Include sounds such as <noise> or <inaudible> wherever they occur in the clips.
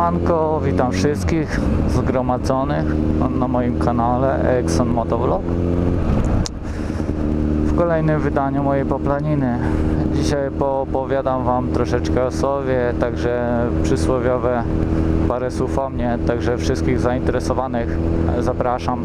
Siemanko, witam wszystkich zgromadzonych na moim kanale Exxon Motovlog w kolejnym wydaniu mojej poplaniny. Dzisiaj poopowiadam Wam troszeczkę o sobie, także przysłowiowe parę słów o mnie, także wszystkich zainteresowanych zapraszam.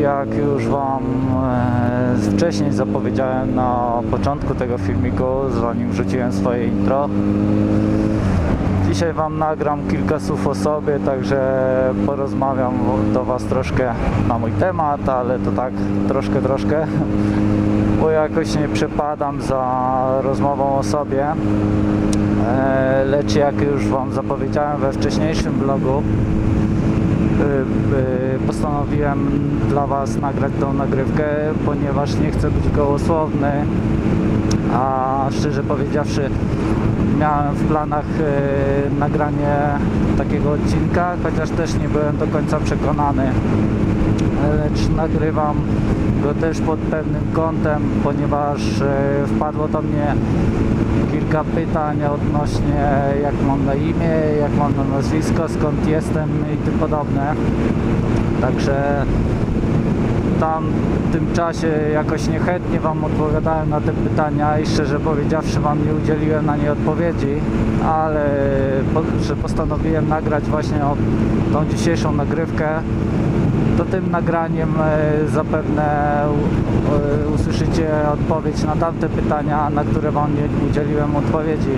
Jak już Wam e, wcześniej zapowiedziałem na początku tego filmiku, zanim wrzuciłem swoje intro, dzisiaj Wam nagram kilka słów o sobie, także porozmawiam do Was troszkę na mój temat, ale to tak troszkę, troszkę, bo jakoś nie przepadam za rozmową o sobie. E, Lecz jak już Wam zapowiedziałem we wcześniejszym vlogu, y, postanowiłem dla Was nagrać tą nagrywkę, ponieważ nie chcę być gołosłowny, a szczerze powiedziawszy miałem w planach y, nagranie takiego odcinka, chociaż też nie byłem do końca przekonany, lecz nagrywam go też pod pewnym kątem, ponieważ y, wpadło do mnie kilka pytań odnośnie jak mam na imię, jak mam na nazwisko, skąd jestem i tym podobne. Także tam w tym czasie jakoś niechętnie Wam odpowiadałem na te pytania i szczerze powiedziawszy Wam nie udzieliłem na nie odpowiedzi, ale że postanowiłem nagrać właśnie tą dzisiejszą nagrywkę, to tym nagraniem e, zapewne e, usłyszycie odpowiedź na tamte pytania, na które Wam nie udzieliłem odpowiedzi.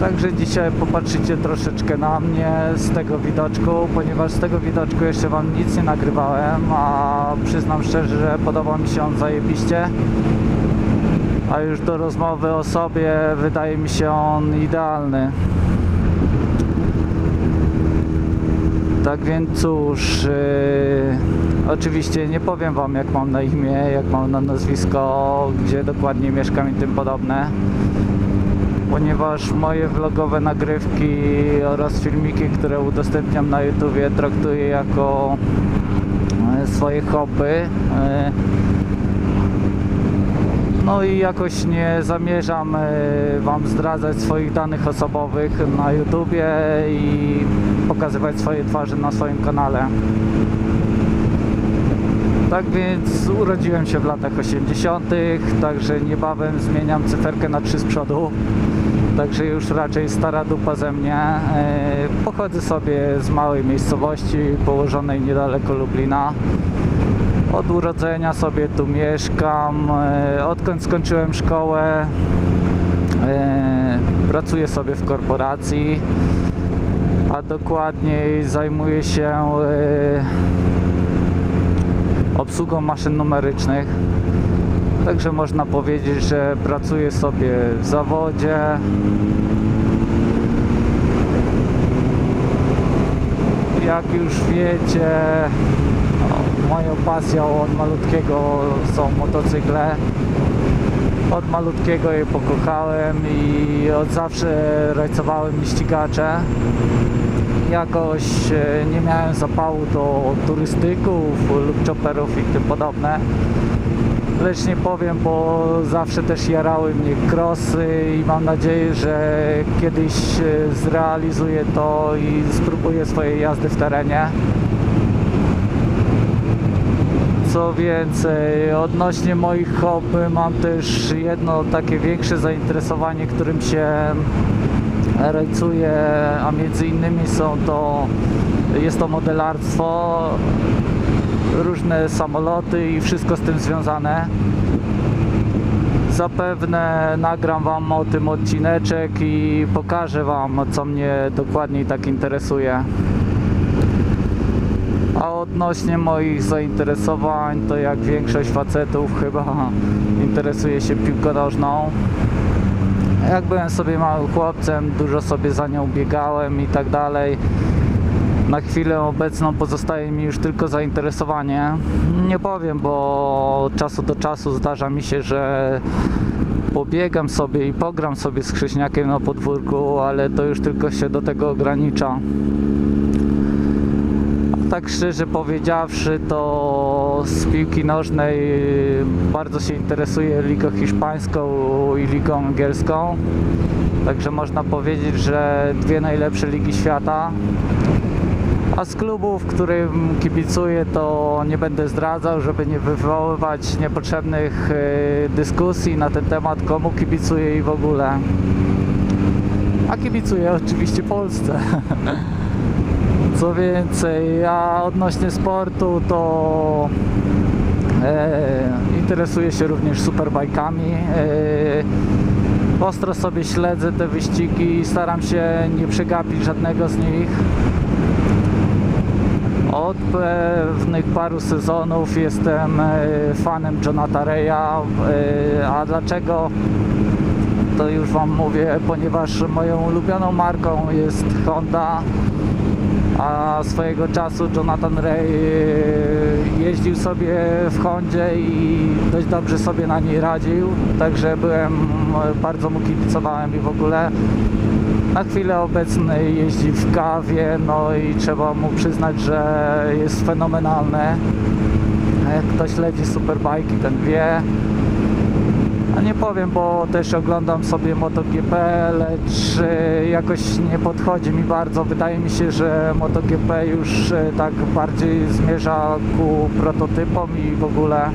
Także dzisiaj popatrzycie troszeczkę na mnie z tego widoczku, ponieważ z tego widoczku jeszcze Wam nic nie nagrywałem, a przyznam szczerze, że podoba mi się on zajebiście. A już do rozmowy o sobie wydaje mi się on idealny. Tak więc cóż, yy, oczywiście nie powiem Wam jak mam na imię, jak mam na nazwisko, gdzie dokładnie mieszkam i tym podobne ponieważ moje vlogowe nagrywki oraz filmiki, które udostępniam na YouTubie traktuję jako e, swoje hobby. E, No i jakoś nie zamierzam e, Wam zdradzać swoich danych osobowych na YouTubie i pokazywać swoje twarze na swoim kanale. Tak więc urodziłem się w latach 80., także niebawem zmieniam cyferkę na 3 z przodu. Także już raczej stara dupa ze mnie. E, Pochodzę sobie z małej miejscowości położonej niedaleko Lublina. Od urodzenia sobie tu mieszkam. E, Odkąd skończyłem szkołę, e, pracuję sobie w korporacji, a dokładniej zajmuję się e, obsługą maszyn numerycznych. Także można powiedzieć, że pracuję sobie w zawodzie. Jak już wiecie, moją pasją od malutkiego są motocykle. Od malutkiego je pokochałem i od zawsze rajcowałem mi ścigacze jakoś e, nie miałem zapału do turystyków lub chopperów i tym podobne. Lecz nie powiem, bo zawsze też jarały mnie crossy i mam nadzieję, że kiedyś e, zrealizuję to i spróbuję swojej jazdy w terenie. Co więcej, odnośnie moich hobby mam też jedno takie większe zainteresowanie, którym się rajcuję, a między innymi są to, jest to modelarstwo, różne samoloty i wszystko z tym związane. Zapewne nagram Wam o tym odcineczek i pokażę Wam, co mnie dokładniej tak interesuje. A odnośnie moich zainteresowań, to jak większość facetów chyba <laughs> interesuje się piłką nożną. Jak byłem sobie małym chłopcem, dużo sobie za nią biegałem i tak dalej. Na chwilę obecną pozostaje mi już tylko zainteresowanie. Nie powiem, bo od czasu do czasu zdarza mi się, że pobiegam sobie i pogram sobie z Krzyśniakiem na podwórku, ale to już tylko się do tego ogranicza. Tak szczerze powiedziawszy, to z piłki nożnej bardzo się interesuję ligą hiszpańską i ligą angielską. Także można powiedzieć, że dwie najlepsze ligi świata. A z klubów, którym kibicuję, to nie będę zdradzał, żeby nie wywoływać niepotrzebnych e, dyskusji na ten temat, komu kibicuję i w ogóle. A kibicuję oczywiście Polsce. <laughs> Co więcej, a odnośnie sportu to e, interesuję się również superbajkami. E, ostro sobie śledzę te wyścigi i staram się nie przegapić żadnego z nich. Od pewnych paru sezonów jestem e, fanem Jonata Reya, e, a dlaczego? To już Wam mówię, ponieważ moją ulubioną marką jest Honda, a swojego czasu Jonathan Ray e, jeździł sobie w Hondzie i dość dobrze sobie na niej radził, także byłem, bardzo mu kibicowałem i w ogóle na chwilę obecną jeździ w kawie, no i trzeba mu przyznać, że jest fenomenalny. Jak kto śledzi superbajki, ten wie. Nie powiem, bo też oglądam sobie MotoGP, lecz jakoś nie podchodzi mi bardzo. Wydaje mi się, że MotoGP już e, tak bardziej zmierza ku prototypom i w ogóle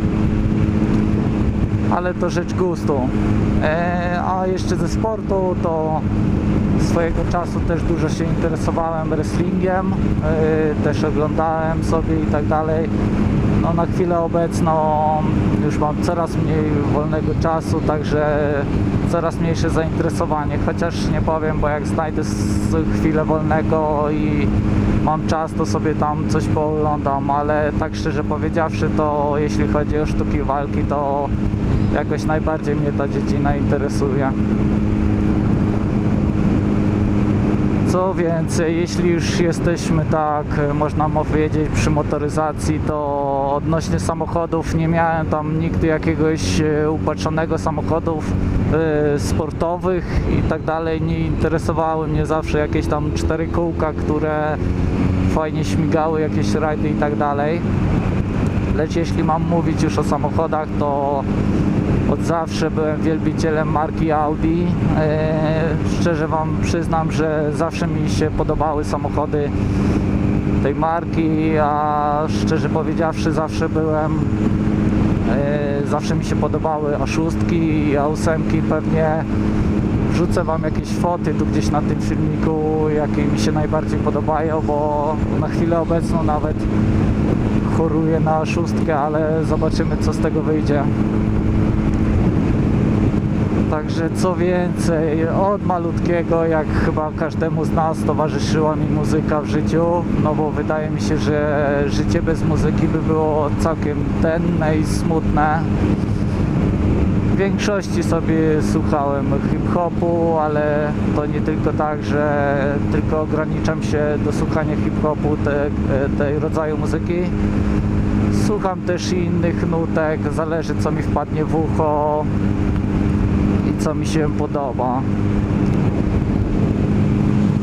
ale to rzecz gustu. E, a jeszcze ze sportu to swojego czasu też dużo się interesowałem wrestlingiem, e, też oglądałem sobie i tak dalej. No na chwilę obecną już mam coraz mniej wolnego czasu, także coraz mniejsze zainteresowanie, chociaż nie powiem, bo jak znajdę chwilę wolnego i mam czas, to sobie tam coś pooglądam, ale tak szczerze powiedziawszy, to jeśli chodzi o sztuki walki, to jakoś najbardziej mnie ta dziedzina interesuje. Co więcej, jeśli już jesteśmy tak, można powiedzieć, przy motoryzacji, to odnośnie samochodów nie miałem tam nigdy jakiegoś e, upatrzonego samochodów e, sportowych i tak dalej. Nie interesowały mnie zawsze jakieś tam cztery kółka, które fajnie śmigały, jakieś rajdy i tak dalej. Lecz jeśli mam mówić już o samochodach, to od zawsze byłem wielbicielem marki Audi. E, szczerze Wam przyznam, że zawsze mi się podobały samochody tej marki, a szczerze powiedziawszy zawsze byłem e, zawsze mi się podobały A6 i A8 pewnie wrzucę Wam jakieś foty tu gdzieś na tym filmiku, jakie mi się najbardziej podobają, bo na chwilę obecną nawet choruję na szóstkę, ale zobaczymy co z tego wyjdzie. Także co więcej, od malutkiego, jak chyba każdemu z nas, towarzyszyła mi muzyka w życiu, no bo wydaje mi się, że życie bez muzyki by było całkiem tenne i smutne. W większości sobie słuchałem hip-hopu, ale to nie tylko tak, że tylko ograniczam się do słuchania hip-hopu, te, rodzaju muzyki. Słucham też innych nutek, zależy co mi wpadnie w ucho co mi się podoba.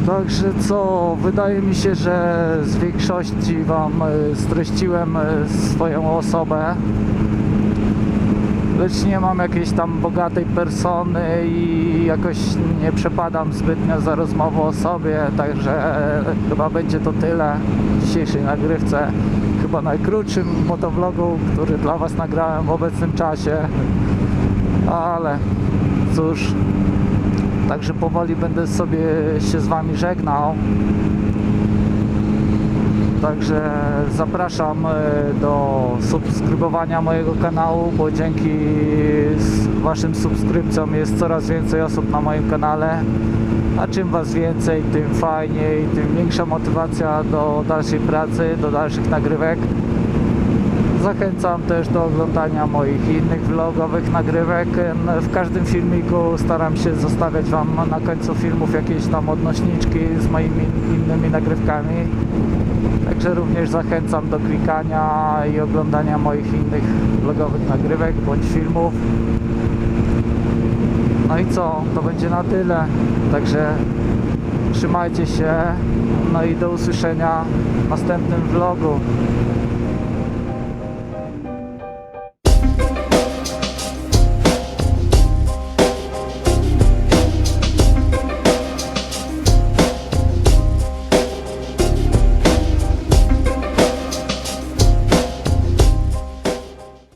Także co, wydaje mi się, że z większości Wam e, streściłem e, swoją osobę. Lecz nie mam jakiejś tam bogatej persony i jakoś nie przepadam zbytnio za rozmową o sobie, także e, chyba będzie to tyle w dzisiejszej nagrywce. Chyba najkrótszym motovlogu, który dla Was nagrałem w obecnym czasie. Ale cóż, także powoli będę sobie się z Wami żegnał. Także zapraszam e, do subskrybowania mojego kanału, bo dzięki Waszym subskrypcjom jest coraz więcej osób na moim kanale. A czym Was więcej, tym fajniej, tym większa motywacja do dalszej pracy, do dalszych nagrywek. Zachęcam też do oglądania moich innych vlogowych nagrywek. W każdym filmiku staram się zostawiać Wam na końcu filmów jakieś tam odnośniczki z moimi innymi nagrywkami. Także również zachęcam do klikania i oglądania moich innych vlogowych nagrywek bądź filmów. No i co? To będzie na tyle. Także trzymajcie się. No i do usłyszenia w następnym vlogu.